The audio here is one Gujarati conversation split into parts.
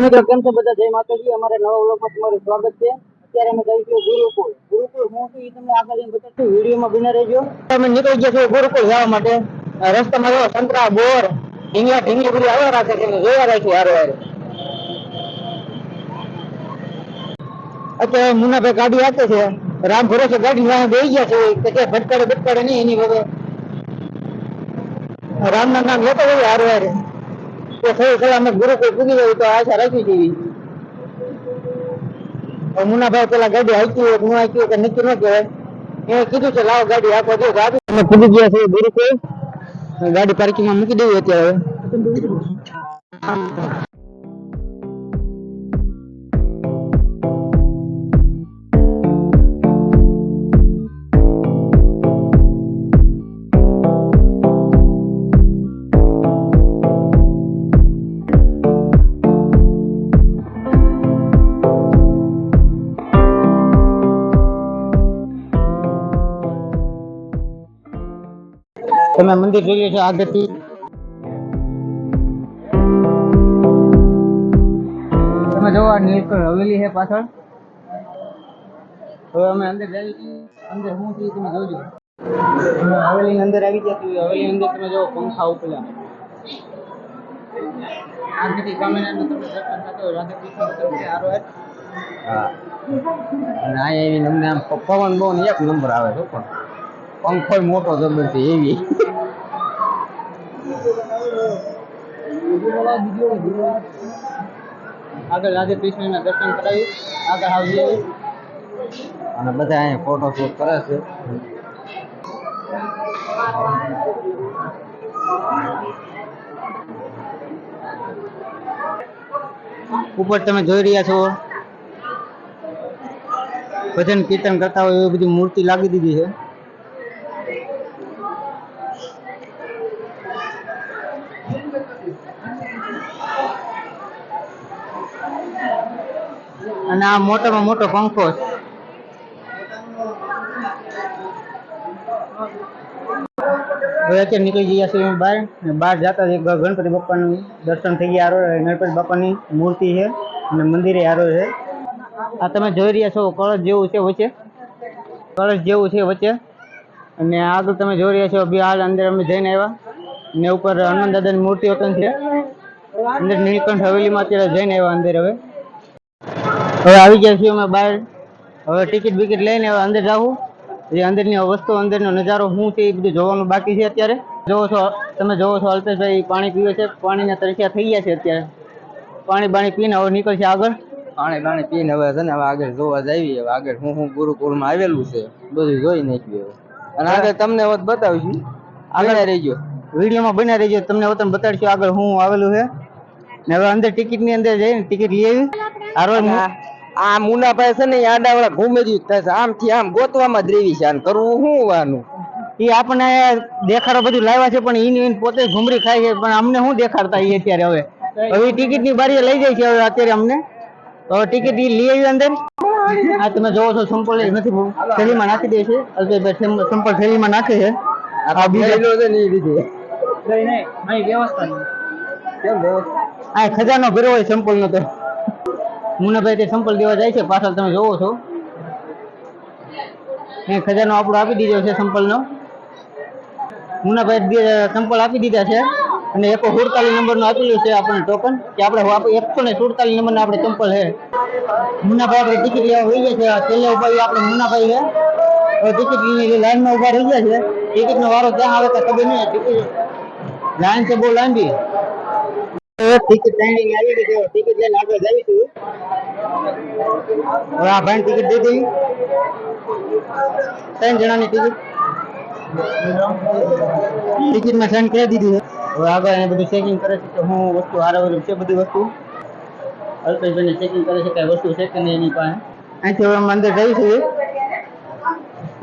મિત્રો કેમ છો બધા જય માતાજી, અમારા નવા વ્લોગમાં તમારું સ્વાગત છે. અત્યારે અમે જઈશું ગુરુકુળ. ગુરુકુળ હું છું એ તમને આગળ જઈને બતાવશું. વિડીયોમાં બિના રહેજો. અમે નીકળી ગયા છીએ ગુરુકુળ જવા માટે. આ રસ્તામાં જો સંતરા, બોર, ઢીંગલા ઢીંગલી બધી આવ્યા રાખે છે. એટલે જોયા રાખ્યું હારે હારે. અત્યારે મુન્નાભાઈ ગાડી આપે છે. રામ ભરોસે ગાડી વાહે બેસી ગયા છે. કે કે ભટકાડે ભટકાડે નહીં, એની વગર. રામના નામ લેતો હોય હારે હારે. તો સહી સલામત ગુરુકુળ પૂગી જાય તો આશા રાખી જેવી મુનાભાઈ પેલા ગાડી હાકી હોય હું હાકી કે નક્કી ન કહેવાય. એને કીધું છે લાવો ગાડી આપો દો ગાડી અમે ગયા છે ગુરુકુળ ગાડી પાર્કિંગમાં મૂકી દેવી અત્યારે. તમે મંદિર જોઈએ છો આગળથી. તમે જો આ નીલકંઠ હવેલી છે પાછળ. હવે અમે અંદર જઈએ અંદર હું છું તમે જોજો. હવેલીની અંદર આવી ગયા છીએ. હવેલીની અંદર તમે જો પંખા ઉપલા. આગળથી કામેરાનું તમે દર્શન થતો રાધાકૃષ્ણ હારો હાથ. હા. અને અહીંયા એવી અમને આમ પવન બહુ એક નંબર આવે છે પણ. પંખો મોટો જબર છે એવી. આગળ રાધે કૃષ્ણના દર્શન કરાવી. આગળ આવીએ અને બધા અહીંયા ફોટો શૂટ કરે છે. ઉપર તમે જોઈ રહ્યા છો. ભજન કીર્તન કરતા હોય એવી બધી મૂર્તિ લાગી દીધી છે. અને આ મોટામાં મોટો પંખો છે. અત્યારે નીકળી ગયા છીએ બહાર. બહાર જતા ગણપતિ બાપાનું દર્શન થઈ ગયા. આરો ગણપતિ બાપાની મૂર્તિ છે અને મંદિરે આરો છે. આ તમે જોઈ રહ્યા છો કળશ જેવું છે વચ્ચે. કળશ જેવું છે વચ્ચે. અને આગળ તમે જોઈ રહ્યા છો બી હાલ અંદર અમે જઈને આવ્યા. ને ઉપર હનુમાન દાદાની મૂર્તિ વતન છે. અંદર નીલકંઠ હવેલીમાં અત્યારે જઈને આવ્યા અંદર હવે. હવે આવી ગયા છીએ અમે બહાર. હવે ટિકિટ બિકિટ લઈને હવે અંદર જાવું. જે અંદરની વસ્તુ અંદરનો નજારો શું છે એ બધું જોવાનું બાકી છે અત્યારે. જોવો છો તમે જોવો છો અલ્પેશભાઈ પાણી પીવે છે. પાણીના તરસ્યા થઈ ગયા છે અત્યારે. પાણી બાણી પીને હવે નીકળશે આગળ. પાણી પાણી પીને હવે છે ને હવે આગળ જોવા જઈએ હવે આગળ હું હું ગુરુકુળમાં આવેલું છે. બધું જોઈ નાખ્યું હવે. અને આગળ તમને હવે બતાવીશું. આગળ રહીજો. વિડીયોમાં બન્યા રહેજો. તમને વતન બતાડશું આગળ હું આવેલું છે. ને હવે અંદર ટિકિટની અંદર જઈને ટિકિટ લઈ આવી હારો આ- આ મુનાભાઈ છે ને આડાવાળા ઘૂમે જ આમથી આમ ગોતવામાં જ રેવી છે. આને કરવું શું વાનું એ આપણને દેખાડો બધું લાવ્યા છે પણ પોતે ઘુમરી ખાય છે. પણ અમને શું દેખાડતા એ અત્યારે હવે? હવે ટિકિટની બારીએ લઈ જાય છે હવે અત્યારે અમને. હવે ટિકિટ એ લઈ આવી અંદર. આ તમે જોવો છો સંપલ એ નથી. થેલીમાં નાખી દે છે. અલ્પેશભાઈ સંપલ થેલીમાં નાખે છે. આ બીજો છે ને એ રીતે કેમ વ્યવસ્થા? આ ખજાનો ભર્યો હોય સંપલ નો તો. મુનાભાઈ તે સંપલ દેવા જાય છે, પાછળ તમે જોવો છો. એ ખજાનો આપણો આપી દીધો છે સંપલ નો મુનાભાઈ સંપલ આપી દીધા છે અને એકસો સુડતાલીસ નંબરનું આપેલું છે આપણને ટોકન કે આપણે એકસો ને સુડતાલીસ નંબરના આપણે ચંપલ છે. મુનાભાઈ આપણે ટિકિટ લેવા હોઈ ગયા છે છેલ્લે ઊભા આપણે મુનાભાઈ છે. હવે ટિકિટ લાઈનમાં ઊભા રહી ગયા છે. ટિકિટ નો વારો ક્યાં આવે તો ખબર નહીં લાઈન છે બહુ લાંબી. ટિકિટ લઈને આવી ગઈ છે ટિકિટ લઈને આગળ જઈશું હવે આ ભાઈ ટિકિટ દીધી ત્રણ જણાની ટિકિટ ટિકિટમાં સાઈન કરી દીધી છે હવે આગળ એને બધું ચેકિંગ કરે છે કે હું વસ્તુ હારાવેલું છે બધી વસ્તુ? અલ્પેશભાઈને ચેકિંગ કરે છે કઈ વસ્તુ છે કે નહીં એની પાસે? અહીંથી હવે અમે અંદર જઈશું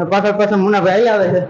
પાછળ પાછળ મુનાભાઈ આવી આવે છે.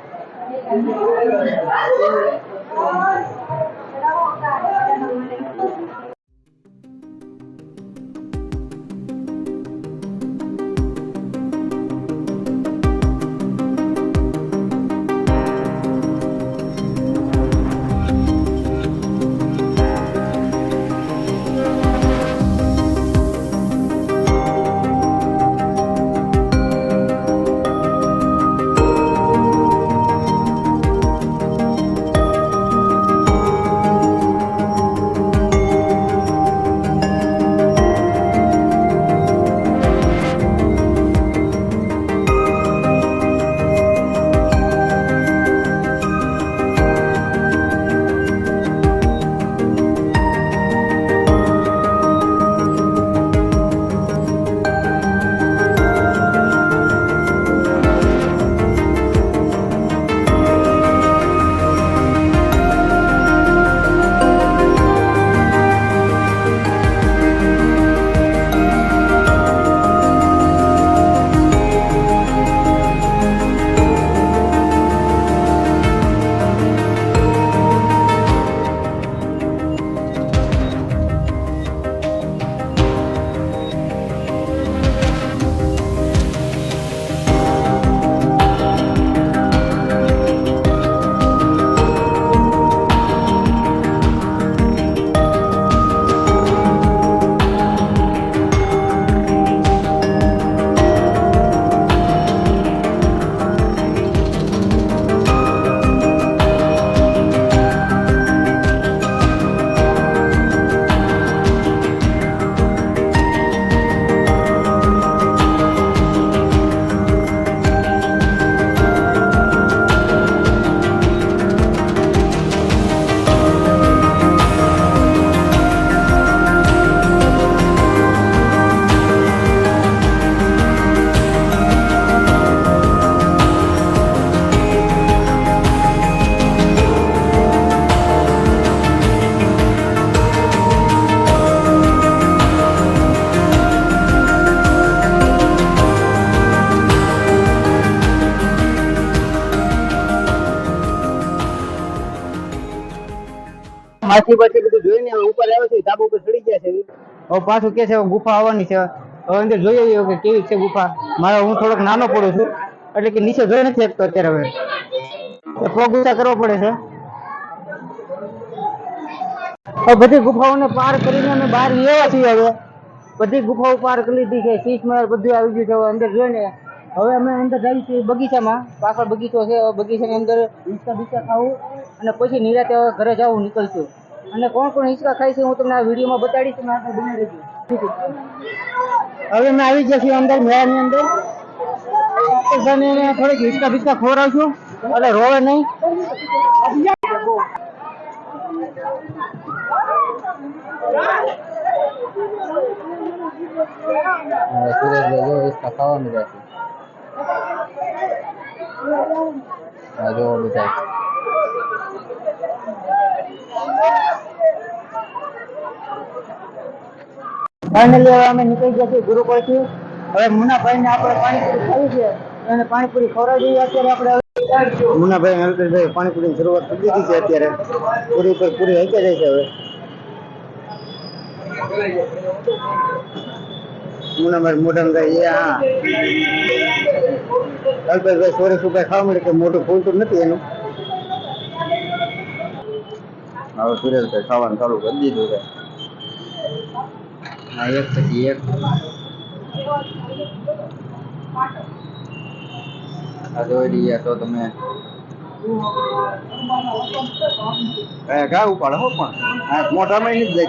હાથી પાછી બધું જોઈને ઉપર આવ્યો છે, ધાબા ઉપર ચડી ગયા છે. હવે પાછું કે છે ગુફા આવવાની છે. હવે અંદર જોઈ આવ્યો કે કેવી છે ગુફા. મારે હું થોડોક નાનો પડું છું, એટલે કે નીચે જોઈ નથી શકતો અત્યારે હવે. પગ ઊંચા કરવો પડે છે. બધી ગુફાઓને પાર કરીને અમે બહાર લેવા છીએ હવે. બધી ગુફાઓ પાર કરી લીધી છે, શીશ મહેલ બધું આવી ગયું છે અંદર જોઈને. હવે અમે અંદર જઈએ છીએ બગીચામાં, પાછળ બગીચો છે બગીચાની અંદર હિંચકા બીચકા ખાવું અને પછી નિરાતે ઘરે જવું, નીકળશું. અને કોણ કોણ હિંચકા ખાય છે હું તમને આ વિડીયોમાં બતાડીશ તમે આપણે બની રહેજો. હવે અમે આવી ગયા છીએ અંદર, મેળાની અંદર. થોડીક હિંચકા બીચકા ખવડાવશું એટલે રોવે નહીં. સુરેશભાઈ ખાવાનું જો બધા. ફાઇનલી હવે અમે નીકળી ગયા છીએ ગુરુકુળથી. હવે મુનાભાઈને આપણે પાણીપુરી ખાવી છે. અને પાણીપુરી ખવડાવી અત્યારે આપણે. મુનાભાઈ અલ્પેશભાઈ પાણીપુરીની શરૂઆત કરી દીધી છે અત્યારે. પૂરી પર પૂરી હઈ જાય છે હવે. મુનાભાઈ મોઢામાં જાય એ હા. અલ્પેશભાઈ સોરી શું કઈ ખાવા મળે કે મોટું ફૂલતું નથી એનું? હવે સુરેશભાઈ ખાવાનું ચાલુ કરી દીધું છે. આ એક. પછી એક આ જોઈ રહ્યા છો તમે. એ ઘા ઉપાડે હો પણ. આ મોઢામાં નથી જતી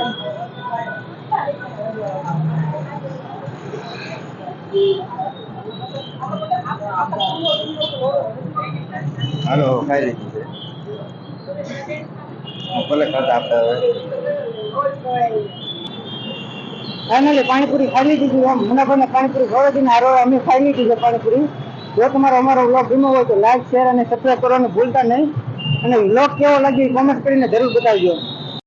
હાલો. ખાઈ લીધું છે. ભલે ખાતા આપણે હવે ફાઇનલી પાણીપુરી ખાઈ લીધી છે. એમ મુનાભાઈને પાણીપુરી ખવડાવી ને હારો અમે ખાઈ લીધી છે પાણીપુરી. જો તમારો અમારો વ્લોગ ગમ્યો હોય તો લાઈક શેર અને સબસ્ક્રાઈબ કરવાનું ભૂલતા નહીં. અને વ્લોગ કેવો લાગ્યો કોમેન્ટ કરીને જરૂર બતાવજો.